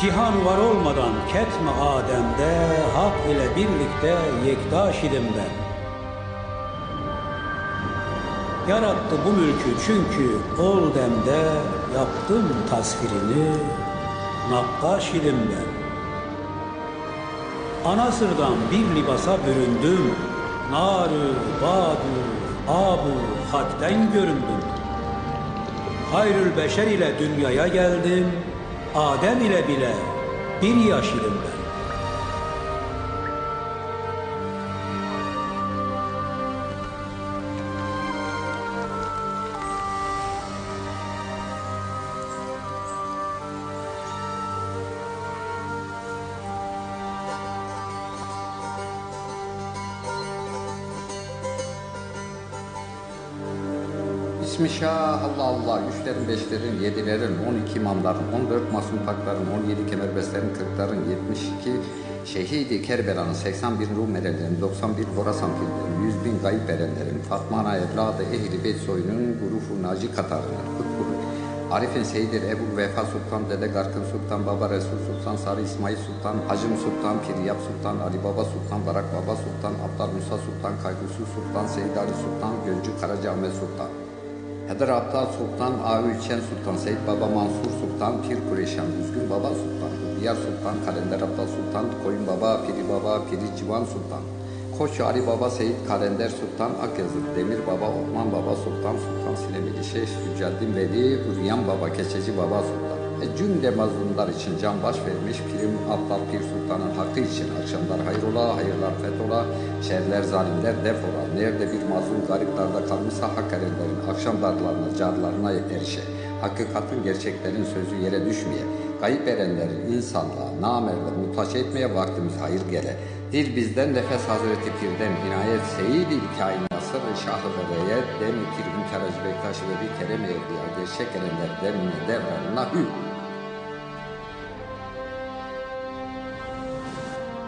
Cihan var olmadan ketme Adem'de Hak ile birlikte yektaş idim ben. Yarattı bu mülkü çünkü ol demde yaptım tasvirini nakkaş idim ben. Ana sırdan bir libasa büründüm, narı, badu, abu, hakten göründüm. Hayrül beşer ile dünyaya geldim, Adem ile bile bir yaş idim ben. İsmi Şah Allah Allah, üçlerin, beşlerin, yedilerin, on iki imamların, on dört masum pakların, on yedi kemerbestlerin, kırkların, yetmiş iki şehidi Kerbela'nın, 81 Rum erelerin, 91 Borasan filmlerin, 100 bin gayip erenlerin, Fatma Ana evladı Ehli Beyt soyunun, Gurufu Naci Katarı'nın, Kutbul, Arif'in Seyidir Ebu Vefa Sultan, Dede Garkın Sultan, Baba Resul Sultan, Sarı İsmail Sultan, Hacım Sultan, Piryap Sultan, Ali Baba Sultan, Barak Baba Sultan, Abdal Musa Sultan, Kaygısı Sultan, Seyyid Ali Sultan, Gölcü Karaca Ahmet Sultan. Heder Abdal Sultan, Avi Ülken Sultan, Seyyid Baba Mansur Sultan, Pir Kureyşan, Düzgün Baba Sultan, Diyar Sultan, Kalender Abdal Sultan, Koyun Baba, Piri Baba, Piri Civan Sultan, Koç Ali Baba, Seyyid Kalender Sultan, Akyazı, Demir Baba, Osman Baba Sultan, Sultan Sinemili Şeyh, Yüceldin Veli, Üryan Baba, Keçeci Baba Sultan. E, cümle mazlumlar için can baş vermiş Pirim Abdal Pir Sultan'ın hakkı için akşamlar hayrola, hayırlar fethola, şerler zalimler defola. Nerede bir mazlum garip darda kalmışsa hak erenlerin akşamlarlarına, carlarına erişe. Hakikatin gerçeklerin sözü yere düşmeye. Kayıp erenlerin insanlığa, namerle muhtaç etmeye vaktimiz hayır gele. Dil bizden nefes Hazreti Pir'den inayet seyid-i kainat sırrı şahı belayet dem-i pir hünkâracı bektaşı ve bir kerem evliya gerçek erenler demine devranına hü.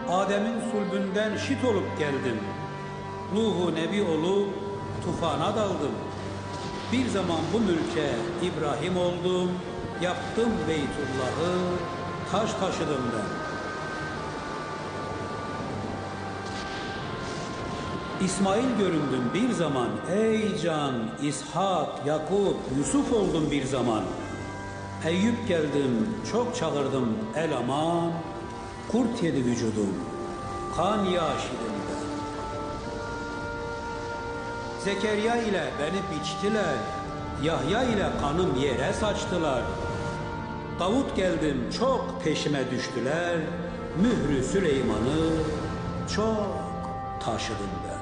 Adem'in sulbünden şit olup geldim. Ruhu nebi olup tufana daldım. Bir zaman bu mülke İbrahim oldum. Yaptım Beytullah'ı, taş taşıdım ben. İsmail göründüm bir zaman. Ey can, İshak, Yakup, Yusuf oldum bir zaman. Eyüp geldim, çok çağırdım el aman. Kurt yedi vücudum, kan yaşidim ben. Zekeriya ile beni biçtiler, Yahya ile kanım yere saçtılar. Davut geldim, çok peşime düştüler, Mührü Süleyman'ı çok taşıdım ben.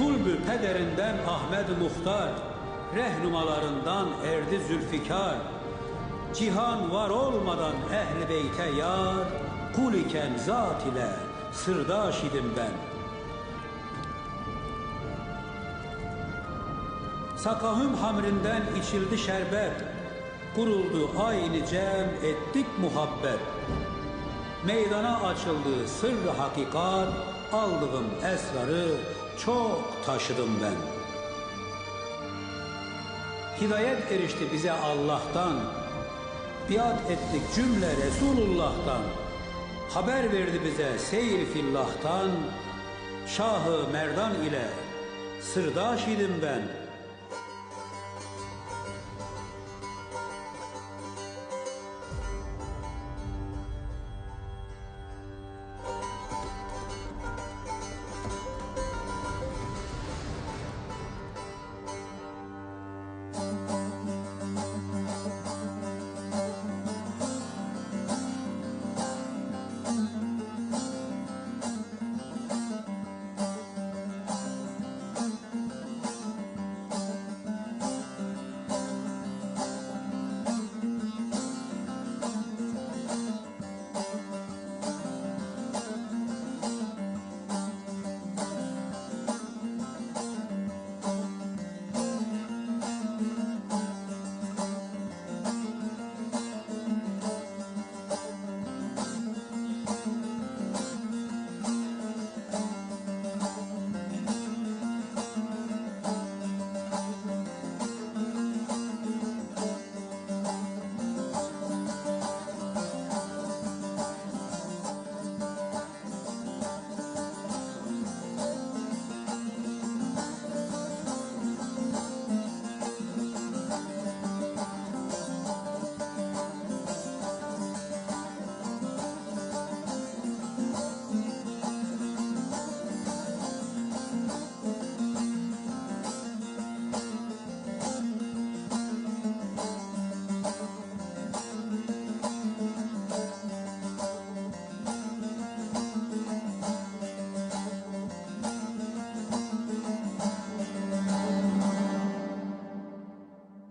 Sulbü pederinden Ahmet Muhtar, rehnumalarından erdi Zülfikar. Cihan var olmadan ehli beyte yar, kul iken zat ile sırdaş idim ben. Sakahım hamrinden içildi şerbet, kuruldu aynı cem ettik muhabbet. Meydana açıldı sırrı hakikat, aldığım esrarı çok taşıdım ben. Hidayet erişti bize Allah'tan, biat ettik cümle Resulullah'tan. Haber verdi bize seyir fillah'tan, Şahı Merdan ile sırdaş idim ben.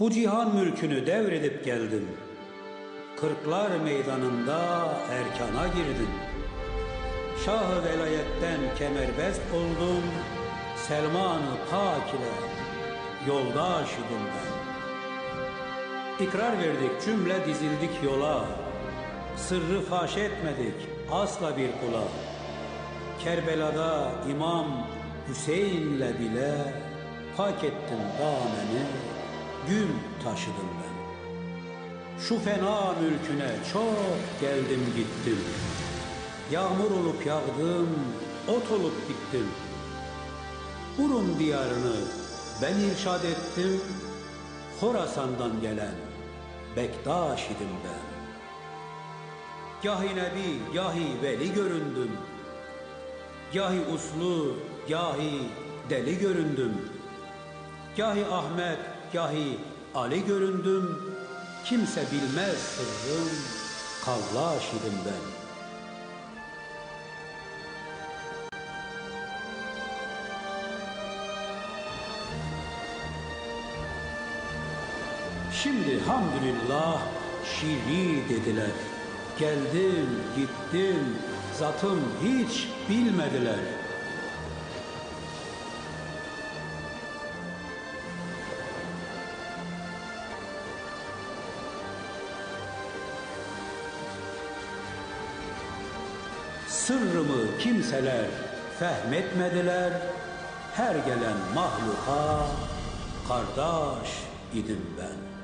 Bu cihan mülkünü devredip geldim. Kırklar meydanında erkana girdim. Şah-ı velayetten kemerbest oldum. Selman-ı Pak ile yoldaş idim ben. İkrar verdik cümle dizildik yola. Sırrı faş etmedik asla bir kula. Kerbela'da İmam Hüseyin'le bile pak ettim dameni, güm taşıdım ben. Şu fena mülküne çok geldim gittim. Yağmur olup yağdım, ot olup bittim. Urum diyarını ben irşad ettim. Horasan'dan gelen Bektaş idim ben. Gahi nebi, gahi veli göründüm. Gahi uslu, gahi deli göründüm. Gahi Ahmet, gahi Ali göründüm. Kimse bilmez sırrım, kallaş idim ben. Şimdi hamdülillah şiri dediler. Geldim, gittim, zatım hiç bilmediler. Sırrımı kimseler fehmetmediler. Her gelen mahluka kardeş idim ben.